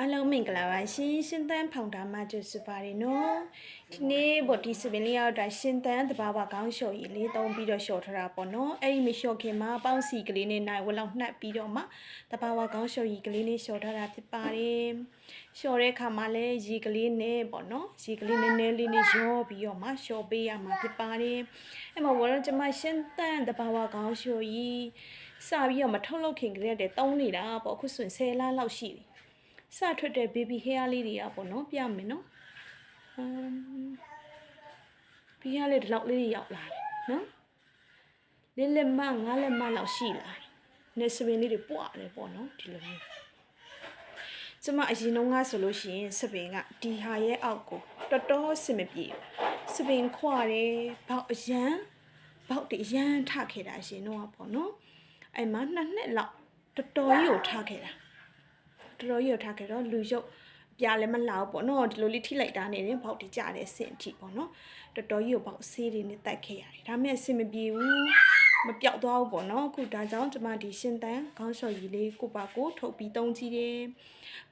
အားလုံးမင်္ဂလာပါရှင်ရှင်သန်းဖောင်တာမကျွစုပါတယ်နော်ဒီနေ့ဗော်ဒီစပင်လေးရောက်တာရှင်သန်းတဘာဝကောင်းလျှော်ရည်လေးသုံးပြီးတော့လျှော်ထားတာပေါ့နော်အဲ့ဒီမလျှော်ခင်မှာပေါင်းစီကလေးနဲ့နိုင်ဝက်လောက်နှက်ပြီးတော့မှတဘာဝကောင်းလျှော်ရည်ကလေးလေးလျှော်ထားတာဖြစ်ပါတယ်လျှော်တဲ့အခါမှာလည်းရေကလေးနဲ့ပေါ့နော်ရေကလေးနည်းနည်းလေးနဲ့ရောပြီးတော့မှလျှော်ပေးရမှာဖြစ်ပါတယ်အဲ့မှာဘောတော့ကျွန်မရှင်သန်းတဘာဝကောင်းလျှော်ရည်စပြီးတော့မထုတ်လုပ်ခင်ကလေးတည်းတုံးနေတာပေါ့အခုဆိုရင်10လလောက်ရှိပြီ စထွက်တဲ့ baby hair လေးတွေကပေါ့နော်ပြမယ်နော်အမ်ဘီးယားလေးဒီလောက်လေးတွေရောက်လာတယ်နော်လေးလက်မငါးလက်မလောက်ရှိလာတယ်နေစပင်လေးတွေပွားတယ်ပေါ့နော်ဒီလိုမျိုးကျမအရင်တော့ငါဆိုလို့ရှိရင်စပင်ကဒီဟာရဲ့အောက်ကိုတော်တော်စင်မပြေဘူးစပင်ခွာတယ်ဘောက်အရန်ဘောက်တရန်ထခဲ့တာရှင်တော့ပေါ့နော်အဲ့မှာနှစ်နှစ်လောက်တော်တော်ကြီးကိုထခဲ့တာ တော်တော်ကြီးရထားခဲ့တော့လူရုပ်ပြားလည်းမလောက်ပေါ့နော်ဒီလိုလေးထိလိုက်တာနေရင်ဘောက်တကြတဲ့အဆင့်အထိပေါ့နော်တော်တော်ကြီးကိုဘောက်ဆေးတွေနဲ့တိုက်ခဲ့ရတယ်ဒါပေမဲ့အဆင်မပြေဘူးမပြောက်သွားဘူးပေါ့နော်အခုဒါကြောင့်ကျွန်မဒီရှင်တန်ခေါင်းလျှော်ရည်လေးကိုပါကိုထုတ်ပြီးသုံးကြည့်တယ်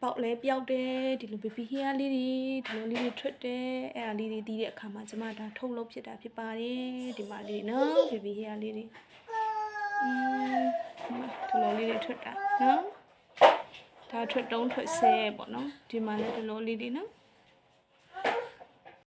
ပေါက်လည်းပြောက်တယ်ဒီလို baby hair လေးတွေဒီလိုလေးတွေထွက်တယ်အဲ့ဒါလေးတွေတီးတဲ့အခါမှာကျွန်မဒါထုတ်လုပ်ဖြစ်တာဖြစ်ပါတယ်ဒီမှာလေးနော် baby hair လေးတွေอืมဒီလိုလေးတွေထွက်တာနော် ဒါထွက်တုံးထွက်ဆဲပေါ့နော်ဒီမှာလည်းဒီလိုလေးလေးနော်